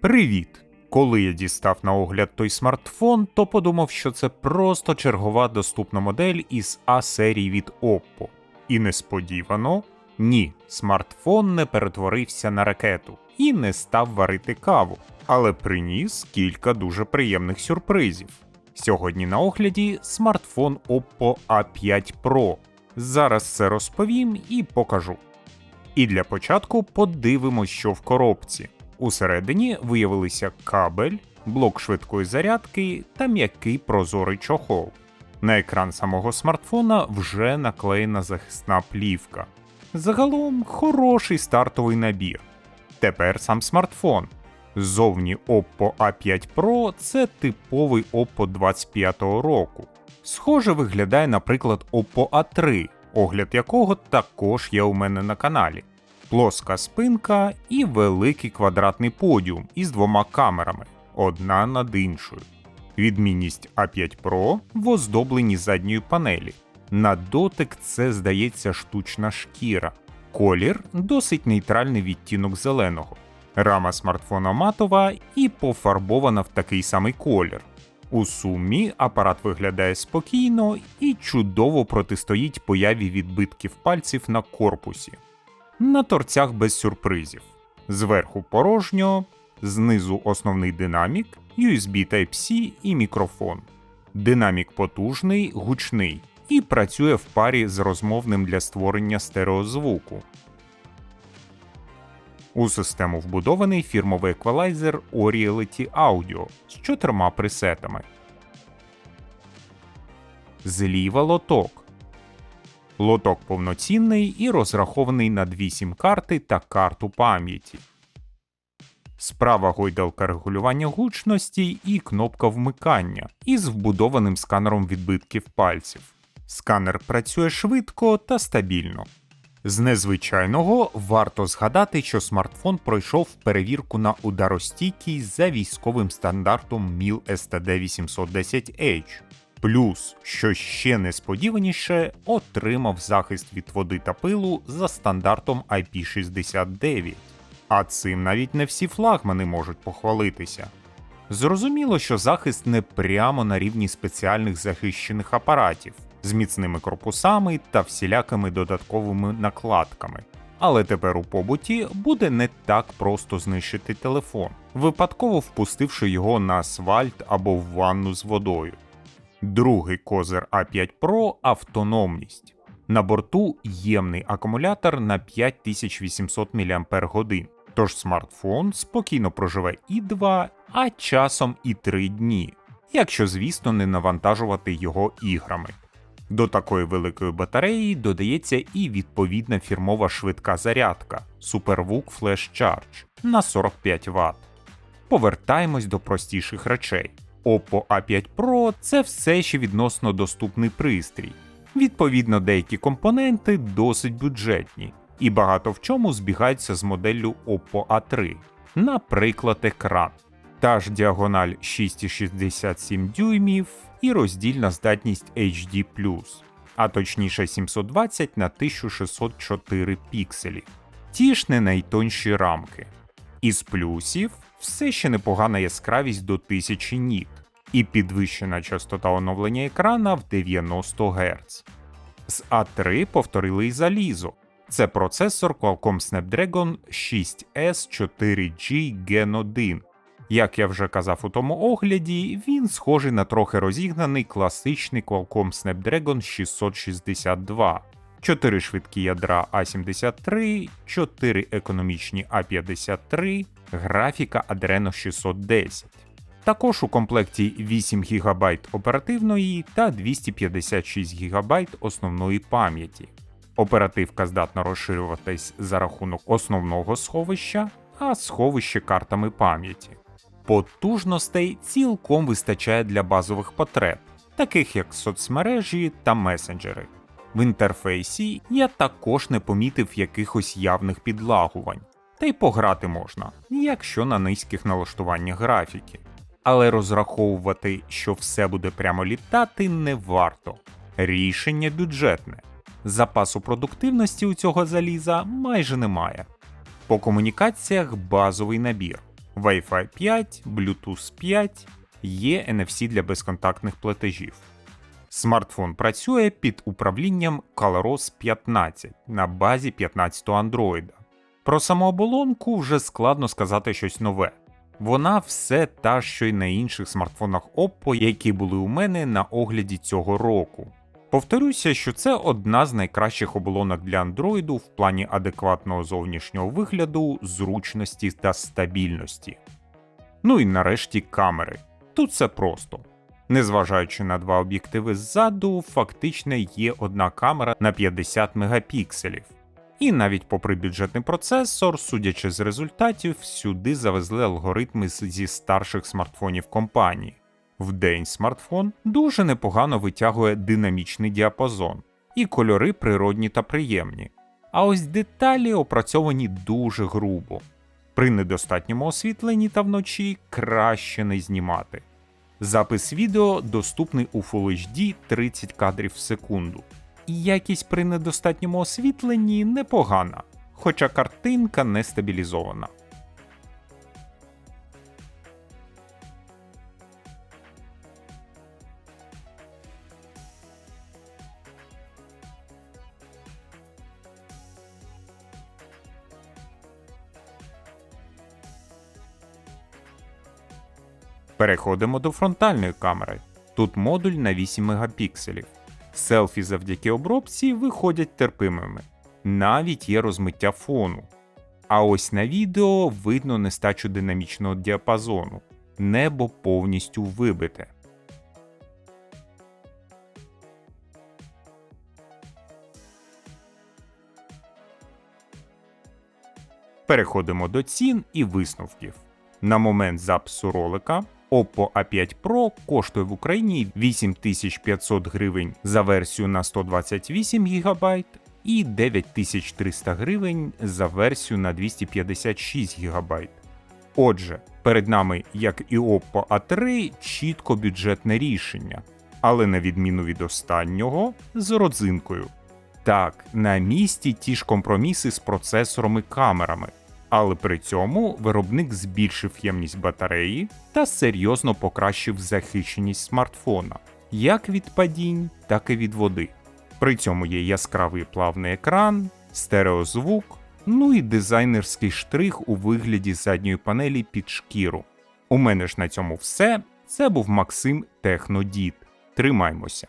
Привіт! Коли я дістав на огляд той смартфон, то подумав, що це просто чергова доступна модель із А серії від Oppo. І несподівано, ні, смартфон не перетворився на ракету і не став варити каву, але приніс кілька дуже приємних сюрпризів. Сьогодні на огляді смартфон Oppo A5 Pro. Зараз це розповім і покажу. І для початку подивимось, що в коробці. Усередині виявилися кабель, блок швидкої зарядки та м'який прозорий чохол. На екран самого смартфона вже наклеєна захисна плівка. Загалом хороший стартовий набір. Тепер сам смартфон. Ззовні Oppo A5 Pro це типовий Oppo 25-го року. Схоже виглядає, наприклад, Oppo A3, огляд якого також є у мене на каналі. Плоска спинка і великий квадратний подіум із двома камерами, одна над іншою. Відмінність A5 Pro в оздобленні задньої панелі. На дотик це здається штучна шкіра. Колір досить нейтральний відтінок зеленого. Рама смартфона матова і пофарбована в такий самий колір. У сумі апарат виглядає спокійно і чудово протистоїть появі відбитків пальців на корпусі. На торцях без сюрпризів. Зверху порожньо, знизу основний динамік, USB Type-C і мікрофон. Динамік потужний, гучний і працює в парі з розмовним для створення стереозвуку. У систему вбудований фірмовий еквалайзер Oriolet Audio з чотирма пресетами. Зліва лоток. Лоток повноцінний і розрахований на дві сім-карти та карту пам'яті. Справа гойдалка регулювання гучності і кнопка вмикання із вбудованим сканером відбитків пальців. Сканер працює швидко та стабільно. З незвичайного варто згадати, що смартфон пройшов перевірку на ударостійкість за військовим стандартом MIL STD810H. Плюс, що ще несподіваніше, отримав захист від води та пилу за стандартом IP69. А цим навіть не всі флагмани можуть похвалитися. Зрозуміло, що захист не прямо на рівні спеціальних захищених апаратів з міцними корпусами та всілякими додатковими накладками. Але тепер у побуті буде не так просто знищити телефон, випадково впустивши його на асфальт або в ванну з водою. Другий козир A5 Pro автономність. На борту ємний акумулятор на 5800 мАч, тож смартфон спокійно проживе і 2, а часом і 3 дні, якщо, звісно, не навантажувати його іграми. До такої великої батареї додається і відповідна фірмова швидка зарядка SuperVOOC Flash Charge на 45 Вт. Повертаємось до простіших речей. Oppo A5 Pro це все ще відносно доступний пристрій. Відповідно, деякі компоненти досить бюджетні і багато в чому збігаються з моделлю Oppo A3, наприклад, екран. Та ж діагональ 6,67 дюймів і роздільна здатність HD+, а точніше 720 на 1604 пікселі. Ті ж не найтонші рамки. Із плюсів все ще непогана яскравість до 1000 ніт і підвищена частота оновлення екрана в 90 Гц. З A3 повторили й залізо. Це процесор Qualcomm Snapdragon 6S 4G Gen 1. Як я вже казав у тому огляді, він схожий на трохи розігнаний класичний Qualcomm Snapdragon 662. 4 швидкі ядра A73, 4 економічні A53, графіка Adreno 610. Також у комплекті 8 ГБ оперативної та 256 ГБ основної пам'яті. Оперативка здатна розширюватись за рахунок основного сховища, а сховище картами пам'яті. Потужностей цілком вистачає для базових потреб, таких як соцмережі та месенджери. В інтерфейсі я також не помітив якихось явних підлагувань, та й пограти можна, якщо на низьких налаштуваннях графіки. Але розраховувати, що все буде прямо літати, не варто. Рішення бюджетне. Запасу продуктивності у цього заліза майже немає. По комунікаціях базовий набір. Wi-Fi 5, Bluetooth 5, є NFC для безконтактних платежів. Смартфон працює під управлінням ColorOS 15 на базі 15-го Android. Про самооболонку вже складно сказати щось нове. Вона все та, що й на інших смартфонах Oppo, які були у мене на огляді цього року. Повторюся, що це одна з найкращих оболонок для Android в плані адекватного зовнішнього вигляду, зручності та стабільності. Ну і нарешті камери. Тут все просто. Незважаючи на два об'єктиви ззаду, фактично є одна камера на 50 мегапікселів. І навіть попри бюджетний процесор, судячи з результатів, сюди завезли алгоритми зі старших смартфонів компанії. Вдень смартфон дуже непогано витягує динамічний діапазон, і кольори природні та приємні. А ось деталі опрацьовані дуже грубо. При недостатньому освітленні та вночі краще не знімати. Запис відео доступний у Full HD 30 кадрів в секунду. І якість при недостатньому освітленні непогана, хоча картинка не стабілізована. Переходимо до фронтальної камери. Тут модуль на 8 мегапікселів. Селфі завдяки обробці виходять терпимими. Навіть є розмиття фону. А ось на відео видно нестачу динамічного діапазону. Небо повністю вибите. Переходимо до цін і висновків. На момент запису ролика Oppo A5 Pro коштує в Україні 8500 гривень за версію на 128 ГБ і 9300 гривень за версію на 256 ГБ. Отже, перед нами, як і Oppo A3, чітко бюджетне рішення, але на відміну від останнього, з родзинкою. Так, на місці ті ж компроміси з процесором і камерами, але при цьому виробник збільшив ємність батареї та серйозно покращив захищеність смартфона як від падінь, так і від води. При цьому є яскравий плавний екран, стереозвук, ну і дизайнерський штрих у вигляді задньої панелі під шкіру. У мене ж на цьому все. Це був Максим Технодід. Тримаймося!